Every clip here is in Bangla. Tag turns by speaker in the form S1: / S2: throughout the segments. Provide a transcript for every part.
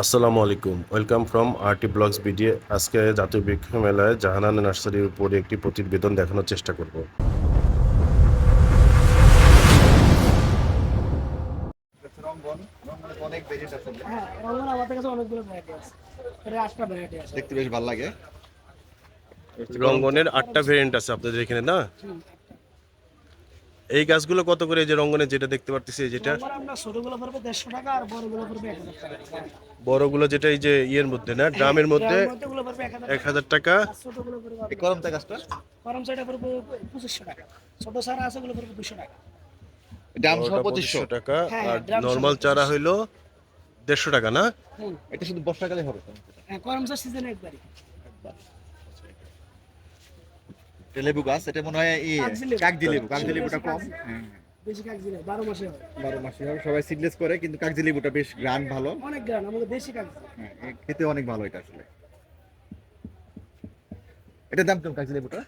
S1: আসসালামু আলাইকুম। Welcome from RT blogs BDA. আজকে জাতীয় বৃক্ষ মেলায় জাহানান নার্সারির উপরে একটি প্রতিবেদন দেখানোর চেষ্টা করব।
S2: রঙ্গন রঙ্গনের
S3: আটটা
S2: দেখতে বেশ ভালো লাগে।
S1: রঙ্গনের আটটা ভেরিয়েন্ট আছে আপনাদের এখানে না। এই গাছগুলো কত করে এই যে রঙ্গনে যেটা দেখতে পারতেছি এই যেটা?
S3: বড়গুলো পড়বে এক হাজার টাকা।
S1: বড়গুলো যেটা এই যে ইয়ের মধ্যে না? ড্রামের মধ্যে?
S3: এক হাজার
S1: টাকা।
S2: করমচা গাছটা?
S3: পড়বে পঁচিশশো টাকা। ছোট সারা আছে ওগুলো পড়বে দুশো টাকা।
S2: দাম সহ পঁচিশশো।
S1: টাকা।
S3: হ্যাঁ,
S1: আর নর্মাল চারা হইল দেড়শো টাকা না?
S2: এটা শুধু বর্ষাকালে হবে।
S3: হ্যাঁ গরম সিজনে একবারই।
S2: এটা লেবু গাছ এটা মনে হয় ই
S3: কাগজি লেবু।
S2: কাগজি লেবুটা কম। হ্যাঁ।
S3: বেশি দিলে বারো মাসে হয়।
S2: বারো মাসে হবে সবাই সিডলেস করে কিন্তু কাগজি লেবুটা বেশ গ্রান ভালো।
S3: অনেক গ্রাম আমাদের দেশি
S2: হ্যাঁ খেতে অনেক ভালো এটা আসলে। এটার দাম কেমন কাগজি লেবুটা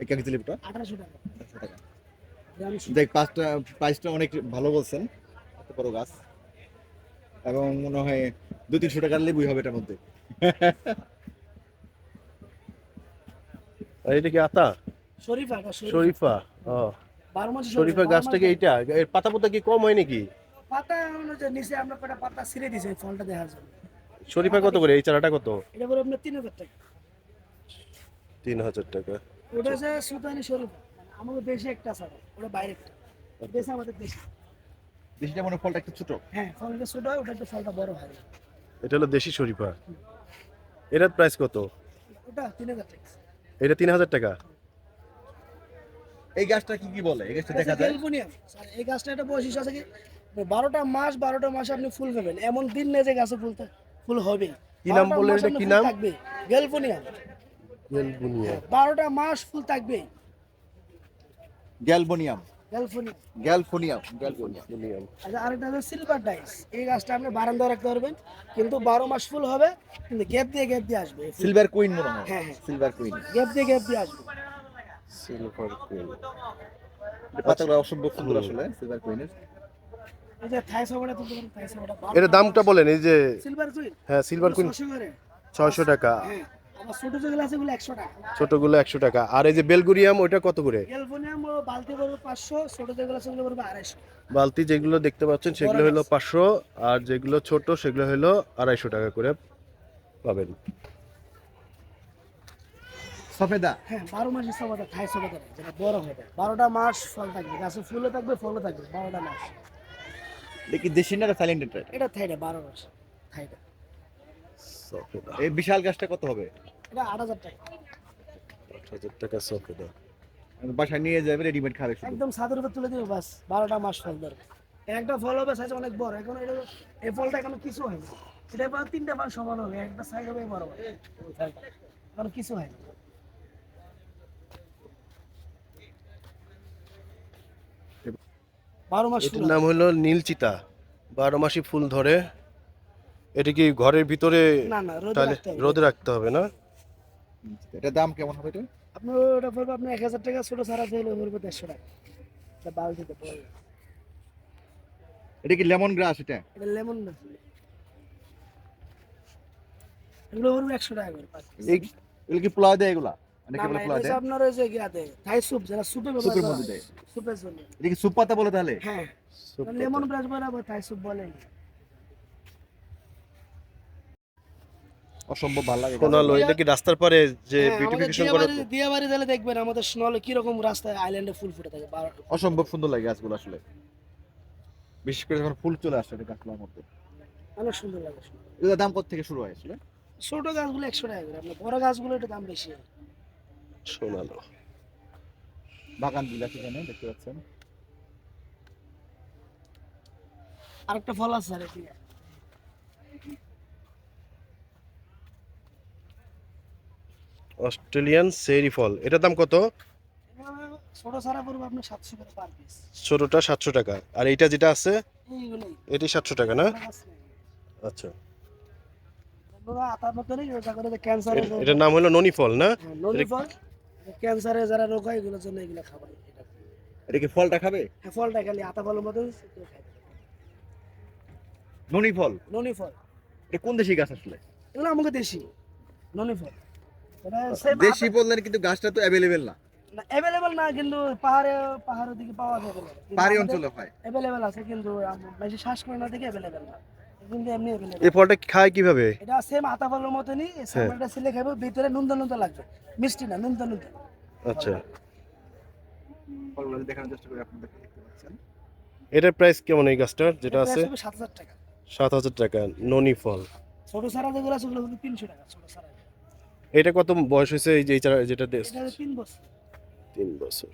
S2: এই কাগজি লেবুটা
S3: আঠারোশো টাকা।
S2: একশো টাকা। দেখ পাঁচটা প্রাইসটা অনেক ভালো বলছেন এত বড় গাছ। এবং মনে হয় দু তিনশো টাকার লেবুই হবে এটার মধ্যে।
S1: এটা কি আতা?
S3: শরীফা শরীফা।
S1: শরীফা ও। শরীফা গাছটাকে এইটা? এর পাতা পোতা কি কম হয় নাকি?
S3: পাতা অনুযায়ী নিচে আমরা কটা পাতা ছিঁড়ে দিয়েছি ফলটা দেখার জন্য।
S1: শরীফা কত করে? এই চারাটা কত?
S3: এটা পরে আপনার তিন হাজার টাকা।
S1: তিন হাজার টাকা।
S3: ওটা সুতানি শরীফ। আমাদের দেশে একটা ওটা বাইরে একটা। দেশে আমাদের দেশে।
S2: দেশিটা মনে ফলটা একটু ছোট।
S3: হ্যাঁ ফলটা ছোট হয় ওটা একটু ফলটা বড় হয়।
S1: এটা হলো দেশি শরীফা। এটার প্রাইস কত?
S3: ওটা তিন হাজার টাকা।
S1: এটা তিন হাজার টাকা।
S2: এই গাছটা কি কি বলে? এই গাছটা দেখা যায়।
S3: ক্যালিফোর্নিয়াম এই গাছটা একটা বৈশিষ্ট্য আছে কি? বারোটা মাস বারোটা মাসে আপনি ফুল পাবেন এমন দিন নেই যে গাছে ফুল ফুল হবে
S1: কি নাম বললেন এটা, কি নাম? থাকবে।
S3: গ্যালফোনিয়াম
S1: বেলগুনিয়া
S3: বারোটা মাস ফুল থাকবে
S2: গ্যালবোনিয়াম।
S3: গ্যালফোনিয়াম
S2: গ্যালফোনিয়াম গ্যালফোনিয়াম
S3: আচ্ছা আরেকটা সিলভার ডাইস এই গাছটা আপনি বারান্দায় রাখতে পারবেন কিন্তু বারো মাস ফুল হবে কিন্তু গ্যাপ দিয়ে গ্যাপ দিয়ে আসবে।
S2: সিলভার কুইন মনে হয়। সিলভার কুইন
S3: গ্যাপ দিয়ে গ্যাপ দিয়ে আসবে।
S1: সিলভার কুইন
S2: পাতাগুলো অসম্ভব সুন্দর আসলে সিলভার কুইনের
S1: এর। দামটা বলেন এই যে
S3: সিলভার কুইন
S1: হ্যাঁ সিলভার কুইন ছয়শো টাকা।
S3: হ্যাঁ। ছোট যেগুলো আছে ওগুলো একশো টাকা।
S1: ছোটগুলো একশো টাকা। আর এই যে বেলগুরিয়াম ওইটা কত করে?
S3: বালতি ছোট যেগুলো আছে ওগুলো পড়বে আড়াইশো।
S1: বালতি যেগুলো দেখতে পাচ্ছেন সেগুলো হলো পাঁচশো আর যেগুলো ছোট সেগুলো হলো আড়াইশো টাকা করে পাবেন।
S2: সফেদা?
S3: হ্যাঁ মাস যেটা বড় হবে। ফল থাকবে গাছে ফুলও থাকবে ফলও থাকবে বারোটা মাস।
S2: দেখি দেশি না সাইলেন্ট
S3: এটা মাস
S2: এই বিশাল গাছটা কত হবে?
S3: এটা আট হাজার টাকা।
S1: আট হাজার টাকা সফেদা
S2: বাসায় নিয়ে যাবে রেডিমেড খাবে
S3: একদম ছাদের উপর তুলে দিবে বাস। বারোটা মাস ফল ধরবে একটা ফল হবে সাইজ অনেক বড়। এখন এটা এই ফলটা এখনও কিছু হয়নি। এটা এবার তিনটা ফল সমান হবে। একটা সাইজ হবে বড় হবে। ওই ফলটা। এখনও বারো মাস ফুল
S1: নাম হলো নীলচিতা। বারো মাসি ফুল ধরে। এটা কি ঘরের ভিতরে।
S3: রোদে রাখতে হবে
S1: না?
S2: এটার দাম কেমন হবে এটা?
S3: আপনার ওটা পড়বে আপনার এক হাজার টাকা ছোট সারা ফেলে পড়বে দেড়শো টাকা। এটা বালতিতে পড়বে
S2: এটা কি লেমন গ্রাস এটা?
S3: এটা লেমন না। এগুলো পড়বে একশো টাকা করে
S2: এগুলো কি পোলাও দেয় এগুলা?
S3: এটা
S2: দেয়।
S3: আপনার ওই যে ইয়াতে থাই স্যুপ যারা স্যুপে
S2: স্যুপের মধ্যে দেয়।
S3: জন্য।
S2: এটা কি সুপ পাতা বলে তাহলে?
S3: হ্যাঁ। লেমন ব্রাশ বলে থাই স্যুপ বলে।
S2: অসম্ভব ভালো লাগে
S1: কোনালো এটা কি রাস্তার পারে যে
S3: হ্যাঁ,
S1: বিউটিফিকেশন করে
S3: দিয়াবাড়ি তাহলে দেখবেন আমাদের স্নলে কীরকম রাস্তায় আইল্যান্ডে ফুল ফুটে থাকে
S2: অসম্ভব সুন্দর লাগে গাছগুলো আসলে। বিশেষ করে যখন ফুল চলে আসে গাছগুলোর মধ্যে।
S3: অনেক সুন্দর লাগে
S2: এগুলোর দাম কত থেকে শুরু হয় আসলে?
S3: ছোট গাছগুলো একশো টাকা করে আপনার বড় গাছগুলো একটু দাম বেশি।
S1: শোনালো
S2: বাগান বিলাস এখানে দেখতে পাচ্ছেন।
S3: আরেকটা ফল আছে স্যার
S1: অস্ট্রেলিয়ান সেরি ফল। এটার দাম কত?
S3: এগুলো ছোট সারা পড়বে আপনার সাতশো করে পার পিস
S1: ছোটটা সাতশো টাকা। আর এইটা যেটা আছে এটি সাতশো টাকা না। আচ্ছা। এটার নাম হলো ননি ফল না?
S3: ক্যান্সারে যারা রোগ হয় এগুলোর জন্য এগুলো খাবার এটা।
S2: কি ফলটা খাবে?
S3: হ্যাঁ, ফলটা খালি আতা ফলের মতন
S2: ননি ফল?
S3: ননি ফল।
S2: এটা কোন দেশি গাছ আসলে?
S3: এগুলো আমাকে দেশি ননি ফল।
S2: দেশি বললেন কিন্তু গাছটা তো অ্যাভেলেবেল না।
S3: অ্যাভেলেবেল না কিন্তু পাহাড়ে পাহাড়ের দিকে পাওয়া যাবে
S2: পাহাড়ি অঞ্চলে হয়।
S3: অ্যাভেলেবেল আছে কিন্তু আম- বেশি শ্বাস করে না দিকে অ্যাভেলেবেল না। কিন্তু এমনি অ্যাভেলেবেল
S1: এই ফলটা খায় কীভাবে?
S3: এটা সেম আতা ফলের মতনই সামনেটা সিলে খাবে ভিতরে নুনতা নুনতা লাগবে। মিষ্টি না নুনতা নুনতা
S1: আচ্ছা।
S2: ফলগুলো দেখানোর চেষ্টা করি আপনাদের দেখতে পাচ্ছেন।
S1: এটার প্রাইস কেমন এই গাছটার? যেটা আছে?
S3: সাত হাজার টাকা।
S1: সাত হাজার টাকা ননি ফল।
S3: ছোট সারা যেগুলো আছে ওগুলো তিনশো টাকা ছোট সারা।
S1: এটা কত বয়স হয়েছে এই যে যেটা দেশ
S3: তিন বছর।
S1: তিন বছর।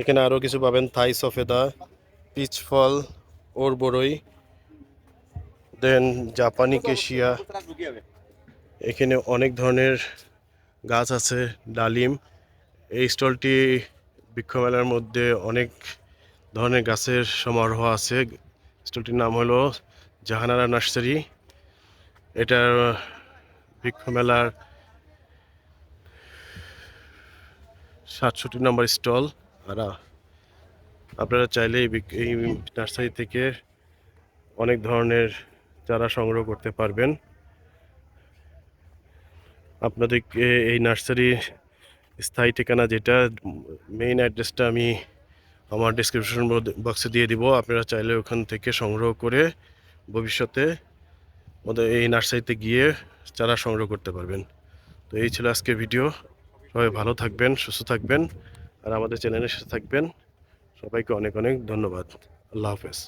S1: এখানে আরও কিছু পাবেন থাই সফেদা পিচ ফল ওর বড়ই দেন জাপানি কেশিয়া। এখানে অনেক ধরনের গাছ আছে ডালিম। এই স্টলটি বৃক্ষমেলার মধ্যে অনেক ধরনের গাছের সমারোহ আছে। স্টলটির নাম হলো জাহানারা নার্সারি। এটার বৃক্ষমেলার সাতষট্টি নম্বর স্টল। আর, আপনারা চাইলে এই নার্সারি থেকে অনেক ধরনের চারা সংগ্রহ করতে পারবেন। আপনাদেরকে এই নার্সারির স্থায়ী ঠিকানা যেটা, মেইন অ্যাড্রেসটা আমি আমার ডিসক্রিপশন বক্সে দিয়ে দিব। আপনারা চাইলে ওখান থেকে সংগ্রহ করে ভবিষ্যতে ওদের এই নার্সারিতে গিয়ে চারা সংগ্রহ করতে পারবেন। তো এই ছিল আজকের ভিডিও। সবাই ভালো থাকবেন, সুস্থ থাকবেন, আর আমাদের চ্যানেলের সাথে থাকবেন। সবাইকে অনেক অনেক ধন্যবাদ। আল্লাহ হাফেজ।